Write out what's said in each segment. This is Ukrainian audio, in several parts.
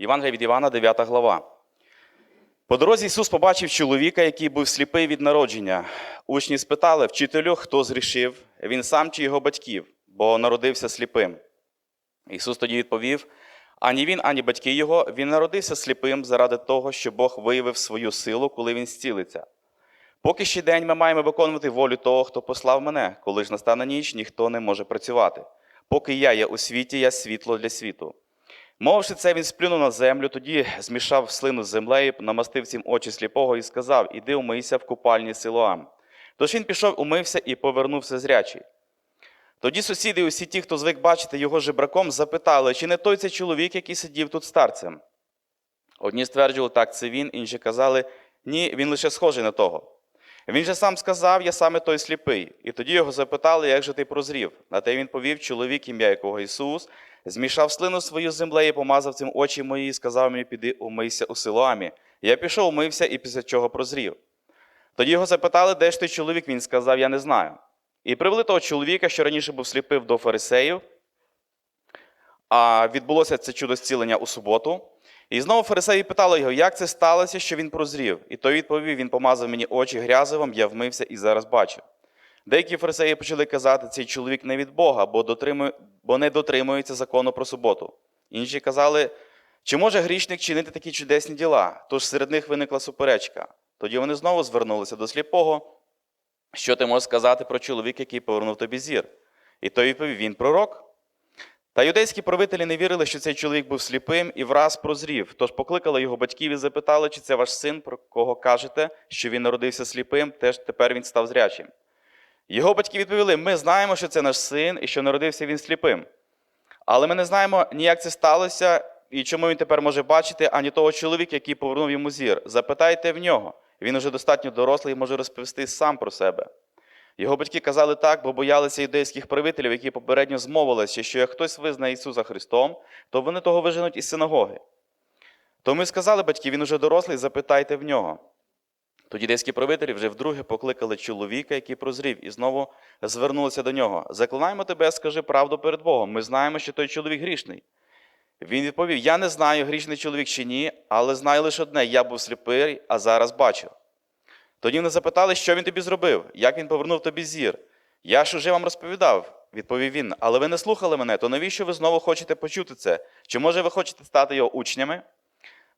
Євангелія від Івана, 9 глава. По дорозі Ісус побачив чоловіка, який був сліпий від народження. Учні спитали вчителю, хто зрішив, він сам чи його батьків, бо народився сліпим. Ісус тоді відповів: ані він, ані батьки його, він народився сліпим заради того, що Бог виявив свою силу, коли він зцілиться. Поки ще день ми маємо виконувати волю того, хто послав мене. Коли ж настане ніч, ніхто не може працювати. Поки я є у світі, я світло для світу. Мовивши це, він сплюнув на землю, тоді змішав слину з землею, намастив цим очі сліпого і сказав: Іди умийся в купальні Силоам. Тож він пішов, умився і повернувся зрячий. Тоді сусіди, усі ті, хто звик бачити його жебраком, запитали, чи не той це чоловік, який сидів тут старцем. Одні стверджували, так, це він, інші казали, ні, він лише схожий на того. Він же сам сказав, я саме той сліпий. І тоді його запитали, як же ти прозрів. На те він повів, чоловік, ім'я якого Ісус, змішав слину свою з землею, помазав цим очі мої і сказав мені, піди умийся у Силоамі. Я пішов, умився і після чого прозрів. Тоді його запитали, де ж той чоловік, він сказав, я не знаю. І привели того чоловіка, що раніше був сліпив до фарисеїв, а відбулося це чудо зцілення у суботу. І знову фарисеї питали його, як це сталося, що він прозрів. І той відповів: він помазав мені очі грязивом, я вмився і зараз бачу. Деякі фарисеї почали казати, цей чоловік не від Бога, бо, дотримує, бо не дотримується закону про суботу. Інші казали, чи може грішник чинити такі чудесні діла? Тож серед них виникла суперечка. Тоді вони знову звернулися до сліпого. Що ти можеш сказати про чоловіка, який повернув тобі зір? І той відповів: він пророк. Та юдейські правителі не вірили, що цей чоловік був сліпим і враз прозрів. Тож покликали його батьків і запитали, чи це ваш син, про кого кажете, що він народився сліпим, теж тепер він став зрячим. Його батьки відповіли: Ми знаємо, що це наш син і що народився він сліпим. Але ми не знаємо ні як це сталося, і чому він тепер може бачити, ані того чоловіка, який повернув йому зір. Запитайте в нього. Він уже достатньо дорослий і може розповісти сам про себе. Його батьки казали так, бо боялися юдейських правителів, які попередньо змовилися, що як хтось визнає Ісуса Христом, то вони того виженуть із синагоги. Тому й сказали батьки, він уже дорослий, запитайте в нього. Тоді юдейські правителі вже вдруге покликали чоловіка, який прозрів, і знову звернулися до нього. Заклинаємо тебе, скажи правду перед Богом. Ми знаємо, що той чоловік грішний. Він відповів: Я не знаю, грішний чоловік чи ні, але знаю лише одне: я був сліпий, а зараз бачу. Тоді вони запитали, що він тобі зробив, як він повернув тобі зір. Я ж уже вам розповідав, відповів він, але ви не слухали мене, то навіщо ви знову хочете почути це? Чи може ви хочете стати його учнями?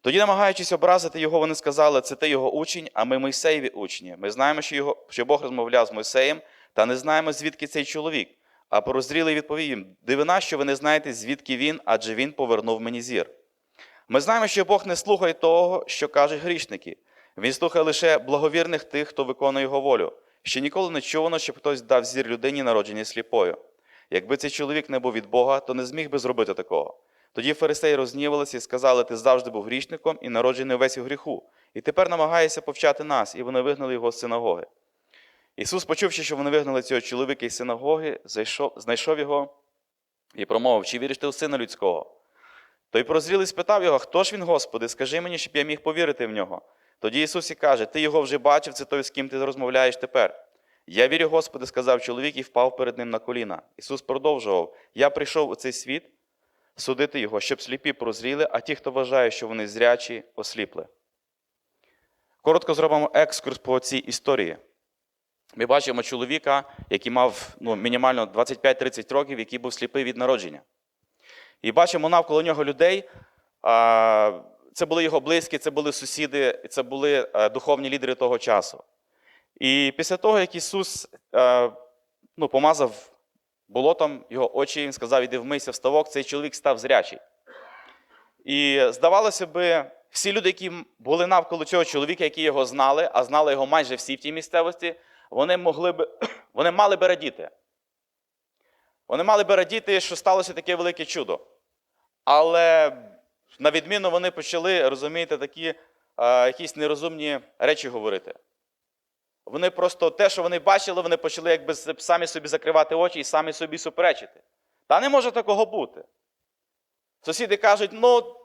Тоді, намагаючись образити його, вони сказали, це ти його учень, а ми Мойсеєві учні. Ми знаємо, що, його, що Бог розмовляв з Мойсеєм, та не знаємо, звідки цей чоловік. А порозрілий відповів їм: дивина, що ви не знаєте, звідки він, адже він повернув мені зір. Ми знаємо, що Бог не слухає того, що кажуть грішники. Він слухає лише благовірних тих, хто виконує його волю. Ще ніколи не чувано, щоб хтось дав зір людині, народженій сліпою. Якби цей чоловік не був від Бога, то не зміг би зробити такого. Тоді фарисеї рознівалися і сказали, ти завжди був грішником і народжений весь у гріху, і тепер намагаєшся повчати нас, і вони вигнали його з синагоги. Ісус, почувши, що вони вигнали цього чоловіка із синагоги, зайшов, знайшов його і промовив, чи віриш ти у сина людського? Той прозрілий спитав його, хто ж він, Господи, скажи мені, щоб я міг повірити в нього. Тоді Ісус і каже: Ти його вже бачив, це той, з ким ти розмовляєш тепер. Я вірю, Господи, сказав чоловік і впав перед ним на коліна. Ісус продовжував: Я прийшов у цей світ судити його, щоб сліпі прозріли, а ті, хто вважає, що вони зрячі, осліпли. Коротко зробимо екскурс по цій історії. Ми бачимо чоловіка, який мав ну, мінімально 25-30 років, який був сліпий від народження. І бачимо навколо нього людей. А, це були його близькі, це були сусіди, це були е, духовні лідери того часу. І після того, як Ісус е, ну, помазав болотом його очі, Він сказав, іди вмийся в ставок, цей чоловік став зрячий. І здавалося би, всі люди, які були навколо цього чоловіка, які його знали, а знали його майже всі в тій місцевості, вони могли би, вони мали би радіти. Вони мали би радіти, що сталося таке велике чудо. Але на відміну вони почали, розумієте, такі е, якісь нерозумні речі говорити. Вони просто те, що вони бачили, вони почали якби самі собі закривати очі і самі собі суперечити. Та не може такого бути. Сусіди кажуть, ну,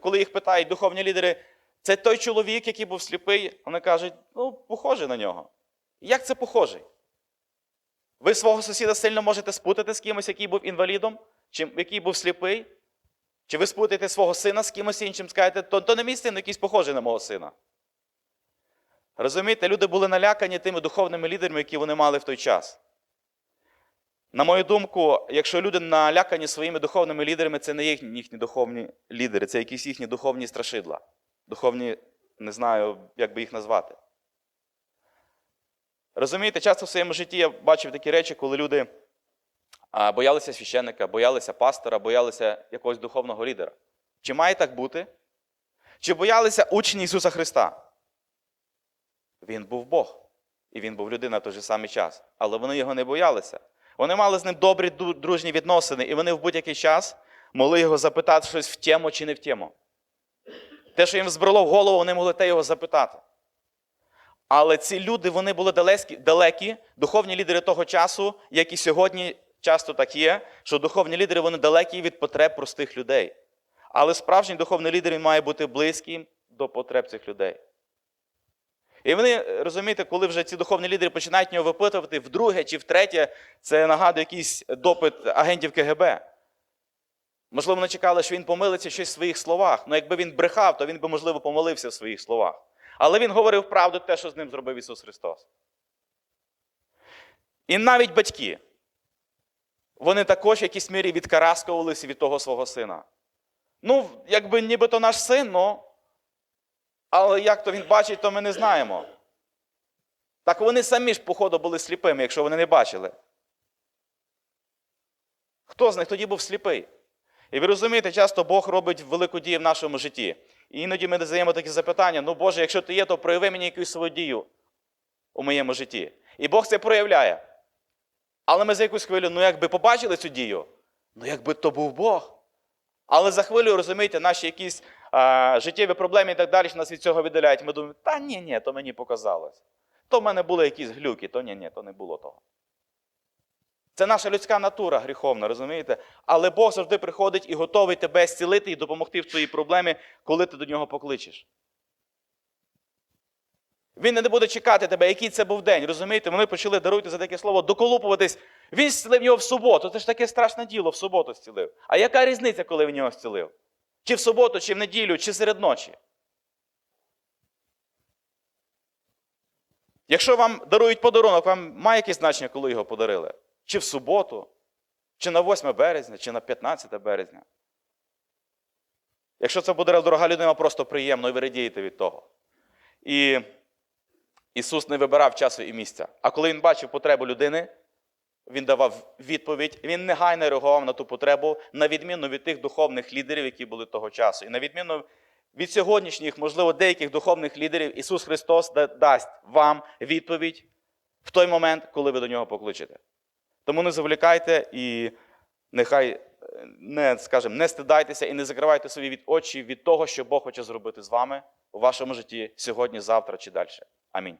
коли їх питають духовні лідери, це той чоловік, який був сліпий, вони кажуть, ну, похожий на нього. Як це похожий? Ви свого сусіда сильно можете спутати з кимось, який був інвалідом, чи який був сліпий? Чи ви спутаєте свого сина з кимось іншим, скажете, то, то не мій син, якийсь похожий на мого сина. Розумієте, люди були налякані тими духовними лідерами, які вони мали в той час. На мою думку, якщо люди налякані своїми духовними лідерами, це не їхні, їхні духовні лідери, це якісь їхні духовні страшидла. Духовні, не знаю, як би їх назвати. Розумієте, часто в своєму житті я бачив такі речі, коли люди боялися священника, боялися пастора, боялися якогось духовного лідера. Чи має так бути? Чи боялися учні Ісуса Христа? Він був Бог, і він був людина в той же самий час. Але вони його не боялися. Вони мали з ним добрі дружні відносини, і вони в будь-який час могли його запитати щось в тему чи не в тему. Те, що їм збрело в голову, вони могли те його запитати. Але ці люди вони були далекі, далекі, духовні лідери того часу, як і сьогодні часто так є, що духовні лідери вони далекі від потреб простих людей. Але справжній духовний лідер він має бути близьким до потреб цих людей. І вони, розумієте, коли вже ці духовні лідери починають нього випитувати вдруге чи втретє, це нагадує якийсь допит агентів КГБ. Можливо, вони чекали, що він помилиться щось в своїх словах. Ну, якби він брехав, то він би, можливо, помилився в своїх словах. Але він говорив правду те, що з ним зробив Ісус Христос. І навіть батьки, вони також в якійсь мірі відкараскувалися від того свого сина. Ну, якби нібито наш син, ну, але як то він бачить, то ми не знаємо. Так вони самі ж, походу, були сліпими, якщо вони не бачили. Хто з них тоді був сліпий? І ви розумієте, часто Бог робить велику дію в нашому житті. І іноді ми задаємо такі запитання: ну Боже, якщо ти є, то прояви мені якусь свою дію у моєму житті. І Бог це проявляє. Але ми за якусь хвилю, ну якби побачили цю дію, ну якби то був Бог. Але за хвилю, розумієте, наші якісь а, життєві проблеми і так далі нас від цього віддаляють. Ми думаємо, та ні, ні, то мені показалось. То в мене були якісь глюки, то ні, ні, то не було того. Це наша людська натура гріховна, розумієте? Але Бог завжди приходить і готовий тебе зцілити і допомогти в твоїй проблемі, коли ти до нього покличеш. Він не буде чекати тебе, який це був день. Розумієте, вони почали даруйте за таке слово доколупуватись. Він зцілив його в суботу. Це ж таке страшне діло в суботу зцілив. А яка різниця, коли він його зцілив? Чи в суботу, чи в неділю, чи серед ночі? Якщо вам дарують подарунок, вам має якесь значення, коли його подарили? Чи в суботу, чи на 8 березня, чи на 15 березня? Якщо це подарила дорога людина, просто приємно, і ви радієте від того. І Ісус не вибирав часу і місця. А коли Він бачив потребу людини, Він давав відповідь, Він негайно реагував на ту потребу, на відміну від тих духовних лідерів, які були того часу. І на відміну від сьогоднішніх, можливо, деяких духовних лідерів, Ісус Христос дасть вам відповідь в той момент, коли ви до нього покличете. Тому не завлікайте і нехай е, не, скажімо, не стидайтеся і не закривайте собі від очі від того, що Бог хоче зробити з вами у вашому житті сьогодні, завтра чи далі. I mean,